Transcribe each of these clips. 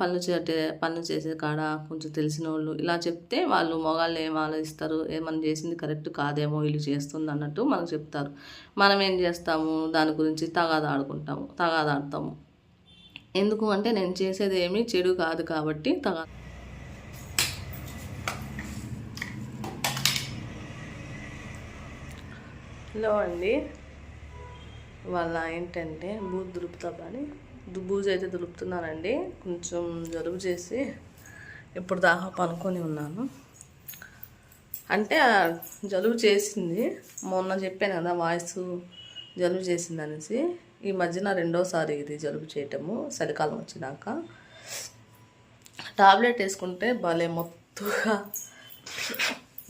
పనులు చేటే పనులు చేసే కాడ కొంచెం తెలిసిన వాళ్ళు ఇలా చెప్తే వాళ్ళు మొగాళ్ళు ఏం ఆలోచిస్తారు? ఏమన్నా చేసింది కరెక్ట్ కాదేమో వీళ్ళు చేస్తుంది అన్నట్టు మనకు చెప్తారు. మనం ఏం చేస్తాము? దాని గురించి తగాదాడుకుంటాము తగాదాడతాము ఎందుకు అంటే నేను చేసేది ఏమీ చెడు కాదు కాబట్టి తగా. హలో అండి. వాళ్ళ ఏంటంటే భూ దులుపుతా కానీ దుబ్బూజు అయితే దులుపుతున్నానండి. కొంచెం జలుబు చేసి ఇప్పుడు దాకా పనుకొని ఉన్నాను. అంటే జలుబు చేసింది. మొన్న చెప్పాను కదా వాయిస్ జలుబు చేసింది అనేసి. ఈ మధ్యన రెండోసారి ఇది జలుబు చేయటము చలికాలం వచ్చినాక. టాబ్లెట్ వేసుకుంటే భలే మొత్తుగా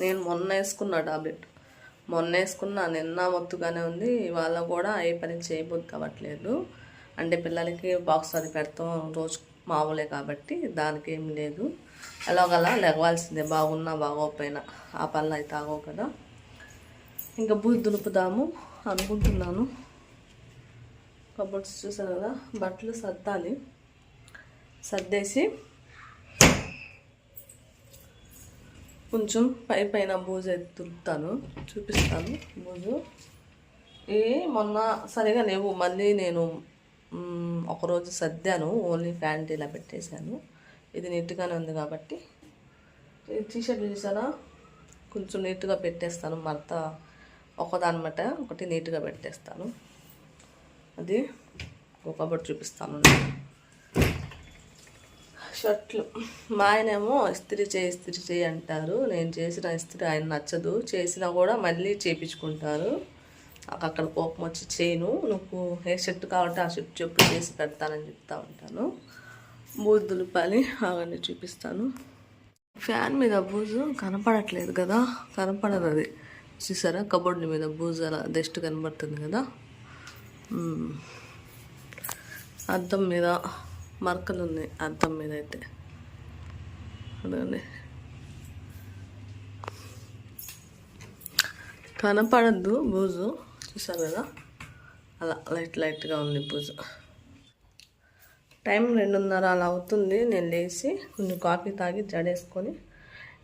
నేను మొన్న వేసుకున్నా టాబ్లెట్. మొన్న వేసుకున్నా నిన్న మొత్తుగానే ఉంది. ఇవాళ కూడా ఏ పని చేయబోద్దు అవ్వట్లేదు. అంటే పిల్లలకి బాక్స్ అది పెడతాం రోజు మామూలే కాబట్టి దానికి ఏం లేదు. ఎలాగలా లెగవాల్సిందే బాగున్నా బాగోకపోయినా ఆ పనులు అయితే ఆగవు కదా. ఇంకా బూజు దులుపుదాము అనుకుంటున్నాను. కబోర్డ్స్ చూసారు కదా బట్టలు సర్దాలి. సర్దేసి కొంచెం పై పైన బూజు అయితే దులుపుతాను చూపిస్తాను బూజు. ఏ మొన్న సరిగా లేవు మళ్ళీ నేను ఒకరోజు సర్దాను ఓన్లీ ప్యాంట్ ఇలా పెట్టేశాను. ఇది నీట్గానే ఉంది కాబట్టి. ఈ టీషర్ట్ చూసారా? కొంచెం నీట్గా పెట్టేస్తాను మరత ఒకదానమాట. ఒకటి నీట్గా పెట్టేస్తాను. అది ఒకటి చూపిస్తాను. షర్ట్లు. మా ఆయనేమో ఇస్త్రీ చేయి ఇస్త్రీ చేయి అంటారు. నేను చేసిన ఇస్త్రీ ఆయన నచ్చదు. చేసినా కూడా మళ్ళీ చేయించుకుంటారు అక్కడ కోపం వచ్చి చేయను నువ్వు ఏ షర్ట్ కావాలంటే ఆ షర్ట్ చెప్పు చేసి పెడతానని చెప్తా ఉంటాను. బూజు దులిపాలి అవన్నీ చూపిస్తాను. ఫ్యాన్ మీద బూజు కనపడట్లేదు కదా కనపడదు అది. చూసారా? కబోర్డ్ మీద బూజు అలా జస్ట్ కనబడుతుంది కదా. అద్దం మీద మరకలు ఉన్నాయి అద్దం మీద అయితే. అదండి కనపడద్దు బూజు. చూసారు కదా? అలా లైట్ లైట్గా ఉంది పూజ. టైం రెండున్నర అలా అవుతుంది. నేను లేచి కొంచెం కాఫీ తాగి జడేసుకొని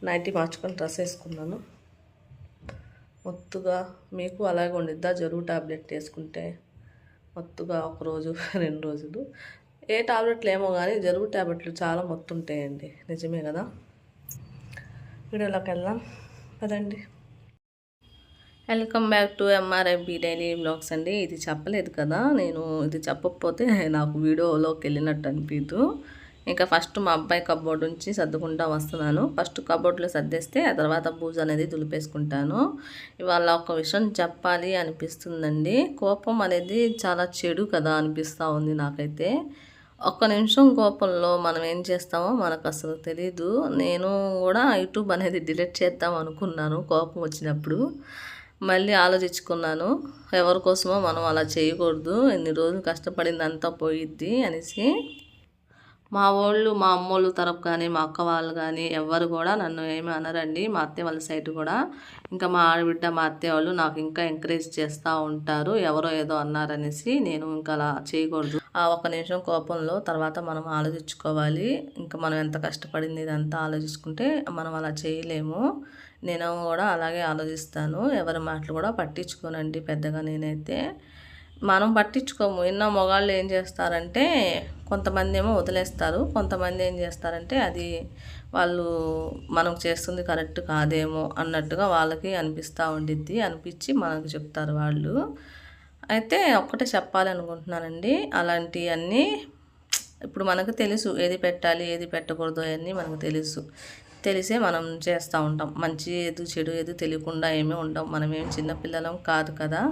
నైటీ మార్చుకొని డ్రెస్ వేసుకున్నాను. మొత్తుగా మీకు అలాగే ఉండిద్దా? జరుగు టాబ్లెట్ వేసుకుంటే మొత్తుగా ఒక రోజు రెండు రోజులు. ఏ టాబ్లెట్లు ఏమో కానీ జరువు టాబ్లెట్లు చాలా మొత్తం ఉంటాయండి నిజమే కదా? వీడియోలోకి వెళ్దాం. కదండి welcome back to MRFB daily vlogs అండి. ఇది చెప్పలేదు కదా నేను ఇది చెప్పకపోతే నాకు వీడియోలోకి వెళ్ళినట్టు అనిపించదు ఇంకా ఫస్ట్ మా అబ్బాయి కబోర్డ్ నుంచి సర్దుకుంటా వస్తున్నాను. ఫస్ట్ కబోర్డ్లో సర్దేస్తే ఆ తర్వాత బూజు అనేది దులిపేసుకుంటాను. ఇవాళ ఒక విషయం చెప్పాలి అనిపిస్తుందండి. కోపం అనేది చాలా చెడు కదా అనిపిస్తూ ఉంది నాకైతే. ఒక్క నిమిషం కోపంలో మనం ఏం చేస్తామో మనకు అసలు తెలీదు. నేను కూడా యూట్యూబ్ అనేది డిలీట్ చేద్దాం అనుకున్నాను కోపం వచ్చినప్పుడు. మళ్ళీ ఆలోచించుకున్నాను ఎవరి కోసమో మనం అలా చేయకూడదు ఎన్ని రోజులు కష్టపడిందంతా పోయిద్ది అనేసి. మా వాళ్ళు మా అమ్మోళ్ళు తరపు కానీ మా అక్క వాళ్ళు కానీ ఎవ్వరు కూడా నన్ను ఏమి అనరండి. మా అత్తయ్య వాళ్ళ సైడ్ కూడా. ఇంకా మా ఆడబిడ్డ మా అత్తయ్య వాళ్ళు నాకు ఇంకా ఎంకరేజ్ చేస్తూ ఉంటారు. ఎవరో ఏదో అన్నారనేసి నేను ఇంకా అలా చేయకూడదు. ఆ ఒక నిమిషం కోపంలో తర్వాత మనం ఆలోచించుకోవాలి. ఇంకా మనం ఎంత కష్టపడింది ఇదంతా ఆలోచించుకుంటే మనం అలా చేయలేము. నేను కూడా అలాగే ఆలోచిస్తాను. ఎవరి మాటలు కూడా పట్టించుకోనండి పెద్దగా నేనైతే. మనం పట్టించుకోము. ఎన్నో మగాళ్ళు ఏం చేస్తారంటే కొంతమంది ఏమో వదిలేస్తారు. కొంతమంది ఏం చేస్తారంటే అది వాళ్ళు మనం చేస్తుంది కరెక్ట్ కాదేమో అన్నట్టుగా వాళ్ళకి అనిపిస్తూ ఉండిద్ది. అనిపించి మనకు చెప్తారు వాళ్ళు. అయితే ఒక్కటే చెప్పాలనుకుంటున్నానండి. అలాంటివన్నీ ఇప్పుడు మనకు తెలుసు ఏది పెట్టాలి ఏది పెట్టకూడదు అవన్నీ మనకు తెలుసు. తెలిసే మనం చేస్తూ ఉంటాం. మంచి ఏది చెడు ఏది తెలియకుండా ఏమీ ఉండం మనం ఏం చిన్నపిల్లలం కాదు కదా.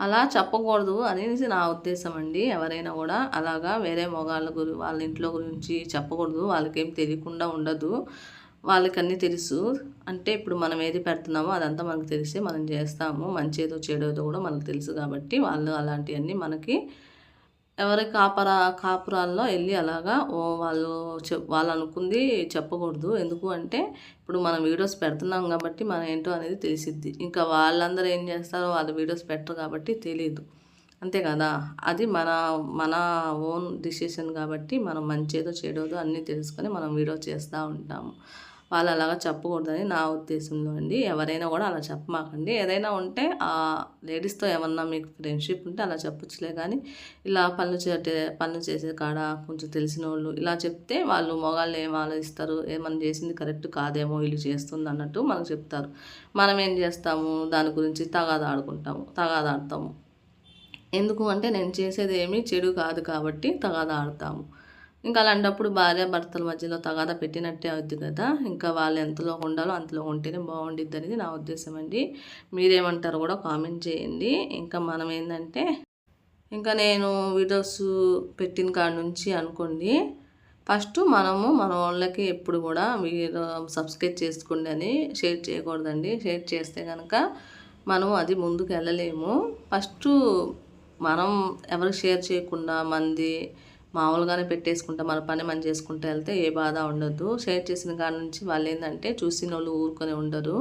అలా చెప్పకూడదు అనేసి నా ఉద్దేశం అండి. ఎవరైనా కూడా అలాగా వేరే మగాళ్ళ గురి వాళ్ళ ఇంట్లో గురించి చెప్పకూడదు. వాళ్ళకేం తెలియకుండా ఉండదు. వాళ్ళకన్నీ తెలుసు. అంటే ఇప్పుడు మనం ఏది పెడుతున్నామో అదంతా మనకు తెలిసి మనం చేస్తాము. మంచి ఏదో చెడు ఏదో కూడా మనకు తెలుసు కాబట్టి వాళ్ళు అలాంటివన్నీ మనకి ఎవరి కాపరా కాపురాల్లో వెళ్ళి అలాగా ఓ వాళ్ళు చెప్ వాళ్ళు అనుకుంది చెప్పకూడదు. ఎందుకు అంటే ఇప్పుడు మనం వీడియోస్ పెడుతున్నాం కాబట్టి మనం ఏంటో అనేది తెలిసిద్ది. ఇంకా వాళ్ళందరూ ఏం చేస్తారో వాళ్ళ వీడియోస్ పెట్టరు కాబట్టి తెలియదు అంతే కదా? అది మన మన ఓన్ డిసిషన్ కాబట్టి మనం మంచేదో చెడోదో అన్నీ తెలుసుకొని మనం వీడియో చేస్తూ ఉంటాము. వాళ్ళు అలాగా చెప్పకూడదని నా ఉద్దేశంలో అండి. ఎవరైనా కూడా అలా చెప్పమాకండి. ఏదైనా ఉంటే ఆ లేడీస్తో ఏమన్నా మీకు ఫ్రెండ్షిప్ ఉంటే అలా చెప్పచ్చులే కానీ ఇలా పనులు చేటే పనులు చేసే కాడ కొంచెం తెలిసిన వాళ్ళు ఇలా చెప్తే వాళ్ళు మొగాళ్ళు ఏం ఆలోచిస్తారు? ఏమన్నా చేసింది కరెక్ట్ కాదేమో వీళ్ళు చేస్తుంది అన్నట్టు మనకు చెప్తారు. మనం ఏం చేస్తాము? దాని గురించి తగాదాడుకుంటాము ఆడుకుంటాము ఆడతాము ఎందుకు అంటే నేను చేసేది ఏమీ చెడు కాదు కాబట్టి తగాద ఆడతాము. ఇంకా అలాంటప్పుడు భార్య భర్తల మధ్యలో తగాద పెట్టినట్టే అవుద్ది కదా. ఇంకా వాళ్ళు ఎంతలో ఉండాలో అంతలో ఉంటేనే బాగుండిద్ది అనేది నా ఉద్దేశం అండి. మీరేమంటారు కూడా కామెంట్ చేయండి. ఇంకా మనం ఏంటంటే ఇంకా నేను వీడియోస్ పెట్టిన కాడ నుంచి అనుకోండి ఫస్ట్ మనము మన వాళ్ళకి ఎప్పుడు కూడా మీరు సబ్స్క్రైబ్ చేసుకోండి అని షేర్ చేయకూడదండి. షేర్ చేస్తే కనుక మనం అది ముందుకు వెళ్ళలేము. ఫస్ట్ మనం ఎవరికి షేర్ చేయకుండా మంది మామూలుగానే పెట్టేసుకుంటే మన పని మనం చేసుకుంటూ వెళ్తే ఏ బాధ ఉండదు. షేర్ చేసిన కాడ నుంచి వాళ్ళు ఏంటంటే చూసిన వాళ్ళు ఊరుకొని ఉండరు.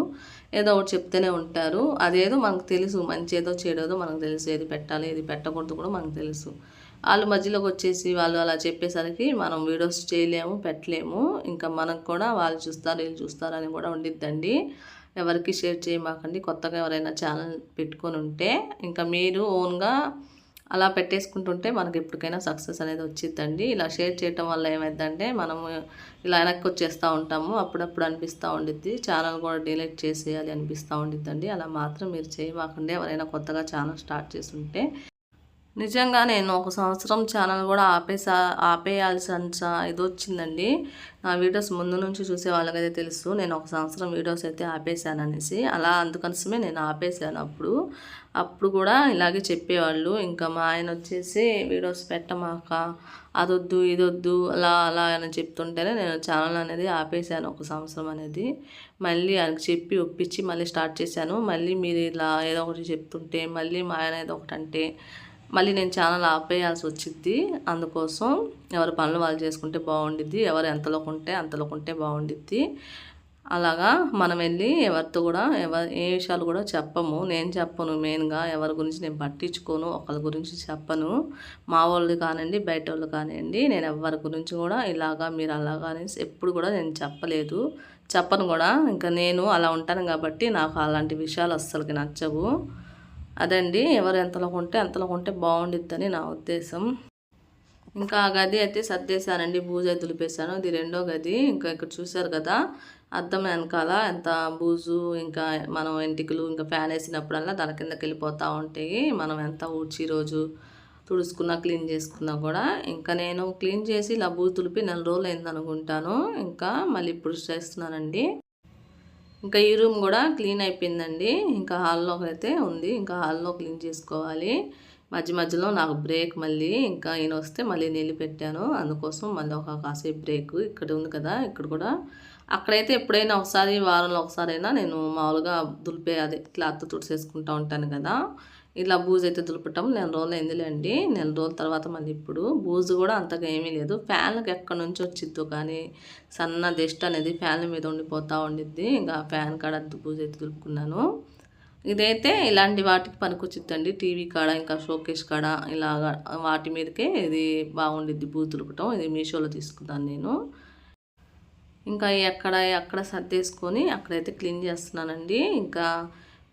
ఏదో ఒకటి చెప్తూనే ఉంటారు. అదేదో మనకు తెలుసు మంచి ఏదో చెడేదో మనకు తెలుసు. ఏది పెట్టాలి ఏది పెట్టకూడదు కూడా మనకు తెలుసు. వాళ్ళు మధ్యలోకి వచ్చేసి వాళ్ళు అలా చెప్పేసరికి మనం వీడియోస్ చేయలేము పెట్టలేము. ఇంకా మనకు కూడా వాళ్ళు చూస్తారు వీళ్ళు చూస్తారు అని కూడా ఉండిద్దండి. ఎవరికి షేర్ చేయమాకండి. కొత్తగా ఎవరైనా ఛానల్ పెట్టుకొని ఉంటే. ఇంకా మీరు ఓన్గా అలా పెట్టేసుకుంటుంటే మనకి ఎప్పటికైనా సక్సెస్ అనేది వచ్చిద్దండి. ఇలా షేర్ చేయటం వల్ల ఏమైందంటే మనము ఇలా వెనక్కి వచ్చేస్తూ ఉంటాము. అప్పుడప్పుడు అనిపిస్తూ ఉండిద్ది. ఛానల్ కూడా డిలీట్ చేసేయాలి అనిపిస్తూ ఉండిద్దండి. అలా మాత్రం మీరు చేయమాకండి. ఎవరైనా కొత్తగా ఛానల్ స్టార్ట్ చేస్తుంటే. నిజంగా నేను ఒక సంవత్సరం ఛానల్ కూడా ఆపేసా ఆపేయాల్సిన ఇది వచ్చిందండి నా వీడియోస్ ముందు నుంచి చూసే వాళ్ళకైతే తెలుసు. నేను ఒక సంవత్సరం వీడియోస్ అయితే ఆపేశాను అనేసి అలా అందుకనిసమే నేను ఆపేశాను అప్పుడు. అప్పుడు కూడా ఇలాగే చెప్పేవాళ్ళు. ఇంకా మా ఆయన వచ్చేసి వీడియోస్ పెట్టమాక అదొద్దు ఇదొద్దు అలా అలా అని చెప్తుంటేనే నేను ఛానల్ అనేది ఆపేశాను ఒక సంవత్సరం అనేది. మళ్ళీ ఆయనకు చెప్పి ఒప్పించి మళ్ళీ స్టార్ట్ చేశాను. మళ్ళీ మీరు ఇలా ఏదో ఒకటి చెప్తుంటే మళ్ళీ మా ఆయన ఏదో ఒకటి అంటే మళ్ళీ నేను ఛానల్ ఆపేయాల్సి వచ్చింది అందుకోసం ఎవరి పనులు వాళ్ళు చేసుకుంటే బాగుండిద్ది ఎవరు ఎంతలోకి ఉంటే అంతలోకి ఉంటే బాగుండిద్ది. అలాగా మనం వెళ్ళి ఎవరితో కూడా ఎవరు ఏ విషయాలు కూడా చెప్పము. నేను చెప్పను మెయిన్గా ఎవరి గురించి నేను పట్టించుకోను ఒకరి గురించి చెప్పను. మా వాళ్ళు కానివ్వండి బయట వాళ్ళు కానివ్వండి నేను ఎవరి గురించి కూడా ఇలాగా మీరు అలాగా అనేసి ఎప్పుడు కూడా నేను చెప్పలేదు. చెప్పను కూడా. ఇంకా నేను అలా ఉంటాను కాబట్టి నాకు అలాంటి విషయాలు అస్సలకి నచ్చవు. అదండి. ఎవరు ఎంతలో కొంటే అంతలో కొంటే బాగుండిద్దని నా ఉద్దేశం. ఇంకా ఆ గది అయితే సర్దేశానండి బూజు అయితే దులిపేశాను. ఇది రెండో గది. ఇంకా ఇక్కడ చూశారు కదా అద్దం వెనకాల ఎంత బూజు ఇంకా మనం ఎంటికలు ఇంకా ఫ్యాన్ వేసినప్పుడల్లా దాని కిందకి వెళ్ళిపోతూ ఉంటాయి. మనం ఎంత ఊడ్చి రోజు తుడుచుకున్నా క్లీన్ చేసుకున్నా కూడా. ఇంకా నేను క్లీన్ చేసి ఇలా బూజు తులిపి నెల రోజులు అయింది అనుకుంటాను. ఇంకా మళ్ళీ ఇప్పుడు చేస్తున్నానండి. ఇంకా ఈ రూమ్ కూడా క్లీన్ అయిపోయిందండి. ఇంకా హాల్లో అయితే ఉంది. ఇంకా హాల్లో క్లీన్ చేసుకోవాలి. మధ్య మధ్యలో నాకు బ్రేక్ మళ్ళీ ఇంకా ఈయన వస్తే మళ్ళీ నీళ్ళు పెట్టాను. అందుకోసం మళ్ళీ ఒక కాసేపు బ్రేక్ ఇక్కడ ఉంది కదా ఇక్కడ కూడా. అక్కడైతే ఎప్పుడైనా ఒకసారి వారంలో ఒకసారైనా నేను మామూలుగా దులిపే అదే క్లాత్ తుడిసేసుకుంటూ ఉంటాను కదా. ఇలా బూజు అయితే దులపటం నెల రోజులు అయిందిలేండి. నెల రోజుల తర్వాత మళ్ళీ ఇప్పుడు బూజు కూడా అంతగా ఏమీ లేదు. ఫ్యాన్కి ఎక్కడి నుంచి వచ్చిద్దో కానీ సన్న దిష్ట అనేది ఫ్యాన్ మీద ఉండిపోతూ ఉండిద్ది. ఇంకా ఫ్యాన్ కాడ బూజు అయితే దులుపుకున్నాను. ఇదైతే ఇలాంటి వాటికి పనికొచ్చిద్దండి. టీవీ కాడ ఇంకా షోకేస్ కాడ ఇలాగ వాటి మీదకే ఇది బాగుండిద్ది బూతులు దులపటం ఇది మీషోలో తీసుకున్నాను నేను. ఇంకా ఎక్కడ ఎక్కడ సర్దేసుకొని అక్కడైతే క్లీన్ చేస్తున్నానండి. ఇంకా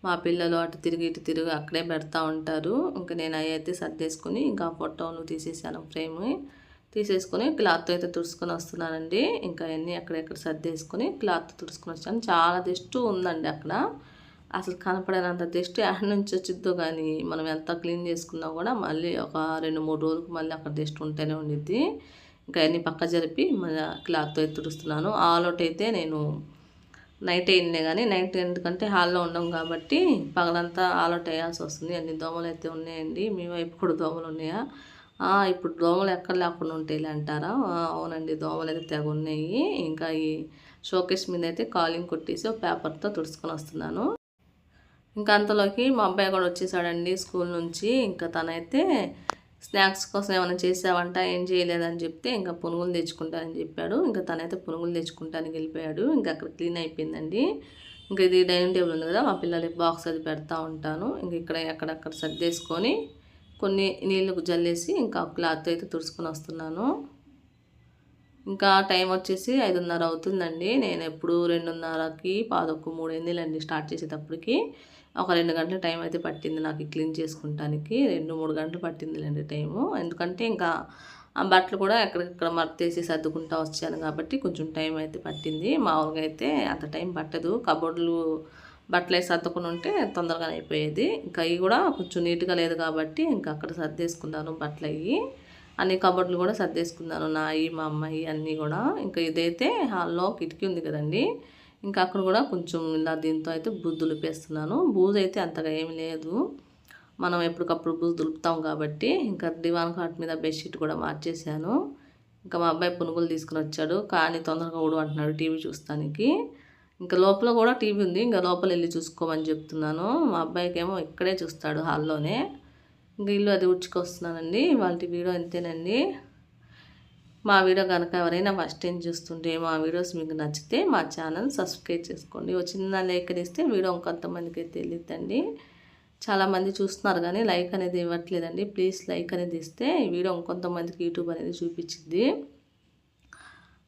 మా పిల్లలు అటు తిరిగి ఇటు తిరిగి అక్కడే పెడతా ఉంటారు. ఇంకా నేను అవి అయితే సర్దేసుకొని ఇంకా ఫోటోను తీసేసాను ఫ్రేమ్. తీసేసుకొని క్లాత్ అయితే తుడుచుకొని వస్తున్నానండి. ఇంకా అన్నీ అక్కడెక్కడ సర్దేసుకొని క్లాత్ తుడుచుకొని వచ్చాను. చాలా దిష్టు ఉందండి అక్కడ. అసలు కనపడేనంత దిష్టి ఆడ నుంచి వచ్చిద్దో కానీ మనం ఎంత క్లీన్ చేసుకున్నా కూడా మళ్ళీ ఒక రెండు మూడు రోజులకు మళ్ళీ అక్కడ దిష్టి ఉంటేనే ఉండిద్ది. ఇంకా అన్నీ పక్క జరిపి మళ్ళీ క్లాత్తో అయితే తుడుస్తున్నాను. ఆల్ అవుట్ అయితే నేను నైట్ అయిందే కానీ నైట్ ఎందుకంటే హాల్లో ఉండం కాబట్టి పగలంతా ఆలౌట్ వేయాల్సి వస్తుంది. అన్ని దోమలు అయితే ఉన్నాయండి. మీ వైపు కూడా దోమలు ఉన్నాయా? ఇప్పుడు దోమలు ఎక్కడ లేకుండా ఉంటాయి అంటారా? అవునండి దోమలు అయితే తెగ ఉన్నాయి. ఇంకా ఈ షోకేస్ మీద అయితే కాలింగ్ కొట్టేసి ఒక పేపర్తో తుడుచుకొని వస్తున్నాను. ఇంకా అంతలోకి మా అబ్బాయి కూడా వచ్చేసాడండి స్కూల్ నుంచి. ఇంకా తనైతే స్నాక్స్ కోసం ఏమైనా చేసావంట ఏం చేయలేదని చెప్తే ఇంకా పునుగులు తెచ్చుకుంటానని చెప్పాడు. ఇంకా తనైతే పునుగులు తెచ్చుకుంటానికి వెళ్ళిపోయాడు. ఇంకా అక్కడ క్లీన్ అయిపోయిందండి. ఇంకా ఇది డైనింగ్ టేబుల్ ఉంది కదా మా పిల్లలకి బాక్స్ అది పెడతా ఉంటాను. ఇంకా ఇక్కడ ఎక్కడక్కడ సర్దేసుకొని కొన్ని నీళ్ళు జల్లేసి ఇంకా క్లాత్ అయితే తుడుచుకొని వస్తున్నాను. ఇంకా టైం వచ్చేసి ఐదున్నర అవుతుందండి. నేను ఎప్పుడు రెండున్నరకి పాదొక్క మూడు ఎన్నిలండి స్టార్ట్ చేసేటప్పటికి. ఒక రెండు గంటల టైం అయితే పట్టింది నాకు క్లీన్ చేసుకుంటానికి. రెండు మూడు గంటలు పట్టిందిలేండి టైము. ఎందుకంటే ఇంకా ఆ బట్టలు కూడా ఎక్కడికక్కడ మర్తేసి సర్దుకుంటా వచ్చాను కాబట్టి కొంచెం టైం అయితే పట్టింది. మామూలుగా అయితే అంత టైం పట్టదు. కబోర్డులు బట్టలు సర్దుకుని ఉంటే తొందరగా అయిపోయేది. ఇంకా అవి కూడా కొంచెం నీట్గా లేదు కాబట్టి ఇంకా అక్కడ సర్దేసుకున్నాను బట్టలు అవి అన్ని కబోర్డులు కూడా సర్దేసుకున్నాను. నాయి మా అమ్మాయి అన్నీ కూడా. ఇంకా ఇదైతే హాల్లో కిటికీ ఉంది కదండీ. ఇంకా అక్కడ కూడా కొంచెం ఇలా దీంతో అయితే బూజు దులిపేస్తున్నాను. బూజు అయితే అంతగా ఏమి లేదు. మనం ఎప్పటికప్పుడు బూజు దులుపుతాం కాబట్టి ఇంకా దివాన్ కాట్ మీద బెడ్షీట్ కూడా మార్చేశాను. ఇంకా మా అబ్బాయి పునుగులు తీసుకుని వచ్చాడు. కానీ తొందరగా ఊడు అంటున్నాడు టీవీ చూస్తానికి. ఇంకా లోపల కూడా టీవీ ఉంది. ఇంకా లోపల వెళ్ళి చూసుకోమని చెప్తున్నాను. మా అబ్బాయికి ఏమో ఇక్కడే చూస్తాడు హాల్లోనే. ఇంకా ఇల్లు అది ఉడ్చుకొస్తున్నానండి. వాళ్ళ వీడియో అంతేనండి మా వీడియో కనుక ఎవరైనా ఫస్ట్ టైం చూస్తుంటే మా వీడియోస్ మీకు నచ్చితే మా ఛానల్ సబ్స్క్రైబ్ చేసుకోండి. ఒక చిన్న లైక్ ఇస్తే వీడియో ఇంకొంతమందికి తెలియదండి. చాలామంది చూస్తున్నారు కానీ లైక్ అనేది ఇవ్వట్లేదండి. ప్లీజ్ లైక్ అనేది ఇస్తే ఈ వీడియో ఇంకొంతమందికి యూట్యూబ్ అనేది చూపించింది.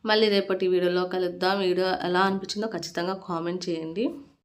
మళ్ళీ రేపటి వీడియోలో కలుద్దాం. వీడియో ఎలా అనిపించిందో ఖచ్చితంగా కామెంట్ చేయండి.